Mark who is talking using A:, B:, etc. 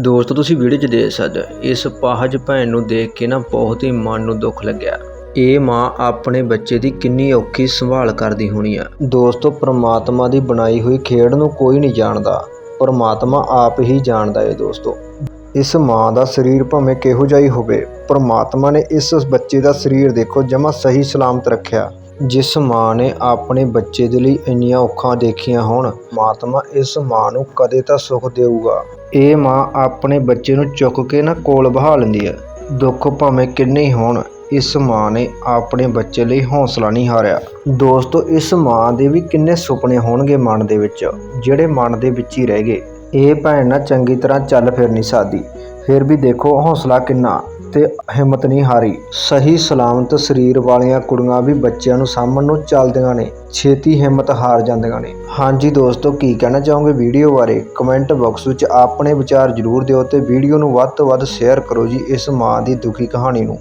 A: ਦੋਸਤੋ, ਤੁਸੀਂ ਵੀਡੀਓ 'ਚ ਦੇਖ ਸਕਦੇ ਇਸ ਪਾਹਜ ਭੈਣ ਨੂੰ ਦੇਖ ਕੇ ਨਾ ਬਹੁਤ ਹੀ ਮਨ ਨੂੰ ਦੁੱਖ ਲੱਗਿਆ। ਇਹ ਮਾਂ ਆਪਣੇ ਬੱਚੇ ਦੀ ਕਿੰਨੀ ਔਖੀ ਸੰਭਾਲ ਕਰਦੀ ਹੋਣੀ ਆ। ਦੋਸਤੋ, ਪ੍ਰਮਾਤਮਾ ਦੀ ਬਣਾਈ ਹੋਈ ਖੇਡ ਨੂੰ ਕੋਈ ਨਹੀਂ ਜਾਣਦਾ। ਪ੍ਰਮਾਤਮਾ ਆਪ ਹੀ ਜਾਣਦਾ ਏ ਦੋਸਤੋ। ਇਸ ਮਾਂ ਦਾ ਸਰੀਰ ਭਾਵੇਂ ਕਿਹੋ ਜਿਹਾ ਹੀ ਹੋਵੇ, ਪ੍ਰਮਾਤਮਾ ਨੇ ਇਸ ਬੱਚੇ ਦਾ ਸਰੀਰ ਦੇਖੋ ਜਮਾ ਸਹੀ ਸਲਾਮਤ ਰੱਖਿਆ। ਜਿਸ ਮਾਂ ਨੇ ਆਪਣੇ ਬੱਚੇ ਦੇ ਲਈ ਇੰਨੀਆਂ ਔਖਾਂ ਦੇਖੀਆਂ ਹੋਣ ਮਾਤਮਾ ਇਸ ਮਾਂ ਨੂੰ ਕਦੇ ਤਾਂ ਸੁੱਖ ਦੇਊਗਾ। ਇਹ ਮਾਂ ਆਪਣੇ ਬੱਚੇ ਨੂੰ ਚੁੱਕ ਕੇ ਨਾ ਕੋਲ ਬਹਾ ਲੈਂਦੀ ਹੈ। ਦੁੱਖ ਭਾਵੇਂ ਕਿੰਨੇ ਹੋਣ, ਇਸ ਮਾਂ ਨੇ ਆਪਣੇ ਬੱਚੇ ਲਈ ਹੌਸਲਾ ਨਹੀਂ ਹਾਰਿਆ। ਦੋਸਤੋ, ਇਸ ਮਾਂ ਦੇ ਵੀ ਕਿੰਨੇ ਸੁਪਨੇ ਹੋਣਗੇ ਮਨ ਦੇ ਵਿੱਚ, ਜਿਹੜੇ ਮਨ ਦੇ ਵਿੱਚ ਹੀ ਰਹਿ ਗਏ। ਇਹ ਭੈਣ ਨਾ ਚੰਗੀ ਤਰ੍ਹਾਂ ਚੱਲ ਫਿਰ ਨਹੀਂ ਸਕਦੀ। ਫਿਰ ਵੀ ਦੇਖੋ ਹੌਸਲਾ ਕਿੰਨਾ ਤੇ ਹਿੰਮਤ ਨਹੀਂ ਹਾਰੀ। ਸਹੀ ਸਲਾਮਤ ਸਰੀਰ ਵਾਲੀਆਂ ਕੁੜੀਆਂ ਵੀ ਬੱਚਿਆਂ ਨੂੰ ਸਾਂਭਣ ਨੂੰ ਚੱਲਦੀਆਂ ਨੇ। ਛੇਤੀ ਹਿੰਮਤ ਹਾਰ ਜਾਂਦੀਆਂ ਨੇ। ਹਾਂਜੀ ਦੋਸਤੋ, ਕੀ ਕਹਿਣਾ ਚਾਹੋਗੇ ਵੀਡੀਓ ਬਾਰੇ? ਕਮੈਂਟ ਬਾਕਸ ਵਿੱਚ ਆਪਣੇ ਵਿਚਾਰ ਜ਼ਰੂਰ ਦਿਓ ਤੇ ਵੀਡੀਓ ਨੂੰ ਵੱਧ ਤੋਂ ਵੱਧ ਸ਼ੇਅਰ ਕਰੋ ਜੀ ਇਸ ਮਾਂ ਦੀ ਦੁਖੀ ਕਹਾਣੀ ਨੂੰ।